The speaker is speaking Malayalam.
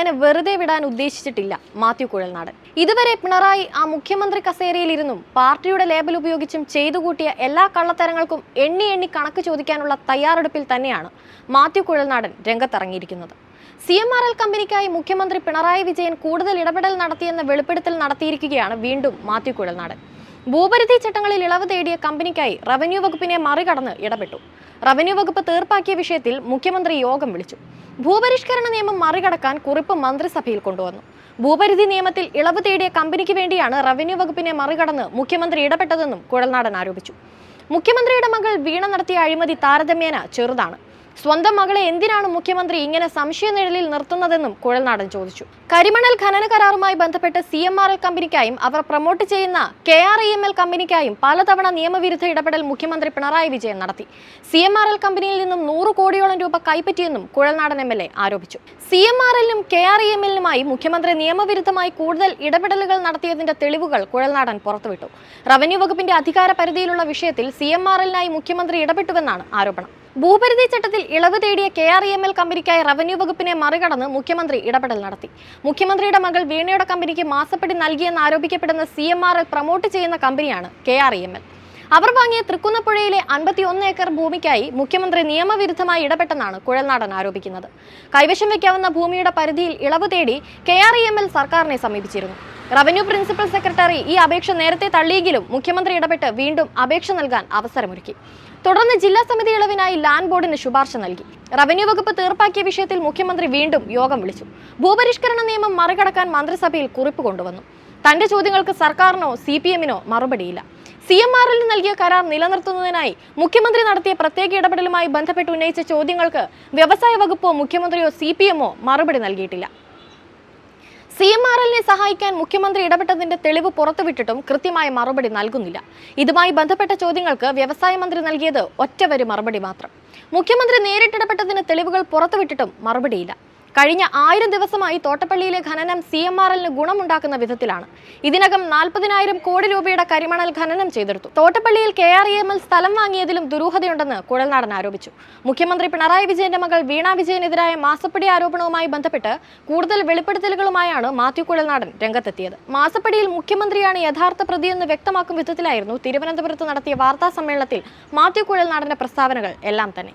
അങ്ങനെ വെറുതെ വിടാൻ ഉദ്ദേശിച്ചിട്ടില്ല മാത്യു കുഴൽനാടൻ. ഇതുവരെ പിണറായി ആ മുഖ്യമന്ത്രി കസേരയിലിരുന്നും പാർട്ടിയുടെ ലേബൽ ഉപയോഗിച്ചും ചെയ്തു കൂട്ടിയ എല്ലാ കള്ളത്തരങ്ങൾക്കും എണ്ണി എണ്ണി കണക്ക് ചോദിക്കാനുള്ള തയ്യാറെടുപ്പിൽ തന്നെയാണ് മാത്യു കുഴൽനാടൻ രംഗത്തിറങ്ങിയിരിക്കുന്നത്. സി എം ആർ എൽ കമ്പനിക്കായി മുഖ്യമന്ത്രി പിണറായി വിജയൻ കൂടുതൽ ഇടപെടൽ നടത്തിയെന്ന വെളിപ്പെടുത്തൽ നടത്തിയിരിക്കുകയാണ് വീണ്ടും മാത്യു കുഴൽനാടൻ. ഭൂപരിധി ചട്ടങ്ങളിൽ ഇളവ് തേടിയ കമ്പനിക്കായി റവന്യൂ വകുപ്പിനെ മറികടന്ന് ഇടപെട്ടു. റവന്യൂ വകുപ്പ് തീർപ്പാക്കിയ വിഷയത്തിൽ മുഖ്യമന്ത്രി യോഗം വിളിച്ചു. ഭൂപരിഷ്കരണ നിയമം മറികടക്കാൻ കുറിപ്പ് മന്ത്രിസഭയിൽ കൊണ്ടുവന്നു. ഭൂപരിധി നിയമത്തിൽ ഇളവ് തേടിയ കമ്പനിക്ക് വേണ്ടിയാണ് റവന്യൂ വകുപ്പിനെ മറികടന്ന് മുഖ്യമന്ത്രി ഇടപെട്ടതെന്നും കുഴൽനാടൻ ആരോപിച്ചു. മുഖ്യമന്ത്രിയുടെ മകൾ വീണ നടത്തിയ അഴിമതി താരതമ്യേന ചെറുതാണ്. സ്വന്തം മകളെ എന്തിനാണ് മുഖ്യമന്ത്രി ഇങ്ങനെ സംശയനിഴലിൽ നിർത്തുന്നതെന്നും കുഴൽനാടൻ ചോദിച്ചു. കരിമണൽ ഖനന കരാറുമായി ബന്ധപ്പെട്ട് സി എം ആർ എൽ കമ്പനിക്കായും അവർ പ്രൊമോട്ട് ചെയ്യുന്ന K R E M L കമ്പനിക്കായും പലതവണ നിയമവിരുദ്ധ ഇടപെടൽ മുഖ്യമന്ത്രി പിണറായി വിജയൻ നടത്തി. സി എം ആർ എൽ കമ്പനിയിൽ നിന്നും നൂറ് കോടിയോളം രൂപ കൈപ്പറ്റിയെന്നും കുഴൽനാടൻ എം എൽ എ ആരോപിച്ചു. സി എം ആർ എല്ലിനും കെ ആർ ഇ എം എല്ലിനുമായി മുഖ്യമന്ത്രി നിയമവിരുദ്ധമായി കൂടുതൽ ഇടപെടലുകൾ നടത്തിയതിന്റെ തെളിവുകൾ കുഴൽനാടൻ പുറത്തുവിട്ടു. റവന്യൂ വകുപ്പിന്റെ അധികാര പരിധിയിലുള്ള വിഷയത്തിൽ സി എം ആർ എല്ലിനായി മുഖ്യമന്ത്രി ഇടപെട്ടുവെന്നാണ് ആരോപണം. ഭൂപരിധി ചട്ടത്തിൽ ഇളവ് തേടിയ K R E M L കമ്പനിക്കായി revenue വകുപ്പിനെ മറികടന്ന് മുഖ്യമന്ത്രി ഇടപെടൽ നടത്തി. മുഖ്യമന്ത്രിയുടെ മകൾ വീണയുടെ കമ്പനിക്ക് മാസപ്പടി നൽകിയെന്ന് ആരോപിക്കപ്പെടുന്ന C M R L promote ചെയ്യുന്ന കമ്പനിയാണ് K R E M L. അവർ വാങ്ങിയ തൃക്കുന്നപ്പുഴയിലെ അൻപത്തിയൊന്ന് ഏക്കർ ഭൂമിക്കായി മുഖ്യമന്ത്രി നിയമവിരുദ്ധമായി ഇടപെട്ടെന്നാണ് കുഴൽനാടൻ ആരോപിക്കുന്നത്. കൈവശം വയ്ക്കാവുന്ന ഭൂമിയുടെ പരിധിയിൽ ഇളവ് തേടി K R E M L സർക്കാരിനെ സമീപിച്ചിരുന്നു. റവന്യൂ പ്രിൻസിപ്പൽ സെക്രട്ടറി ഈ അപേക്ഷ നേരത്തെ തള്ളിയെങ്കിലും മുഖ്യമന്ത്രി ഇടപെട്ട് വീണ്ടും അപേക്ഷ നൽകാൻ അവസരമൊരുക്കി. തുടർന്ന് ജില്ലാ സമിതി ഇളവിനായി ലാൻഡ് ബോർഡിന് ശുപാർശ നൽകി. റവന്യൂ വകുപ്പ് തീർപ്പാക്കിയ വിഷയത്തിൽ മുഖ്യമന്ത്രി വീണ്ടും യോഗം വിളിച്ചു. ഭൂപരിഷ്കരണ നിയമം മറികടക്കാൻ മന്ത്രിസഭയിൽ കുറിപ്പ് കൊണ്ടുവന്നു. തന്റെ ചോദ്യങ്ങൾക്ക് സർക്കാരിനോ സി പി എമ്മിനോ മറുപടിയില്ല. സി എം ആറിൽ നൽകിയ കരാർ നിലനിർത്തുന്നതിനായി മുഖ്യമന്ത്രി നടത്തിയ പ്രത്യേക ഇടപെടലുമായി ബന്ധപ്പെട്ട് ഉന്നയിച്ച ചോദ്യങ്ങൾക്ക് വ്യവസായ വകുപ്പോ മുഖ്യമന്ത്രിയോ സി പി എമ്മോ മറുപടി നൽകിയിട്ടില്ല. സി എം ആർ എല്ലിനെ സഹായിക്കാൻ മുഖ്യമന്ത്രി ഇടപെട്ടതിന്റെ തെളിവ് പുറത്തുവിട്ടിട്ടും കൃത്യമായ മറുപടി നൽകുന്നില്ല. ഇതുമായി ബന്ധപ്പെട്ട ചോദ്യങ്ങൾക്ക് വ്യവസായ മന്ത്രി നൽകിയത് ഒറ്റവരി മറുപടി മാത്രം. മുഖ്യമന്ത്രി നേരിട്ടിടപെട്ടതിന് തെളിവുകൾ പുറത്തുവിട്ടിട്ടും മറുപടിയില്ല. കഴിഞ്ഞ ആയിരം ദിവസമായി തോട്ടപ്പള്ളിയിലെ ഖനനം സി എം ആർ എല്ലിന് ഗുണമുണ്ടാക്കുന്ന വിധത്തിലാണ്. ഇതിനകം നാൽപ്പതിനായിരം കോടി രൂപയുടെ കരിമണൽ ഖനനം ചെയ്തെടുത്തു. തോട്ടപ്പള്ളിയിൽ K R E M L സ്ഥലം വാങ്ങിയതിലും ദുരൂഹതയുണ്ടെന്ന് കുഴൽനാടൻ ആരോപിച്ചു. മുഖ്യമന്ത്രി പിണറായി വിജയന്റെ മകൾ വീണ വിജയനെതിരായ മാസപ്പടി ആരോപണവുമായി ബന്ധപ്പെട്ട് കൂടുതൽ വെളിപ്പെടുത്തലുകളുമായാണ് മാത്യു കുഴൽനാടൻ രംഗത്തെത്തിയത്. മാസപ്പടിയിൽ മുഖ്യമന്ത്രിയാണ് യഥാർത്ഥ പ്രതിയെന്ന് വ്യക്തമാക്കും വിധത്തിലായിരുന്നു തിരുവനന്തപുരത്ത് നടത്തിയ വാർത്താ സമ്മേളനത്തിൽ മാത്യു കുഴൽനാടന്റെ പ്രസ്താവനകൾ എല്ലാം തന്നെ.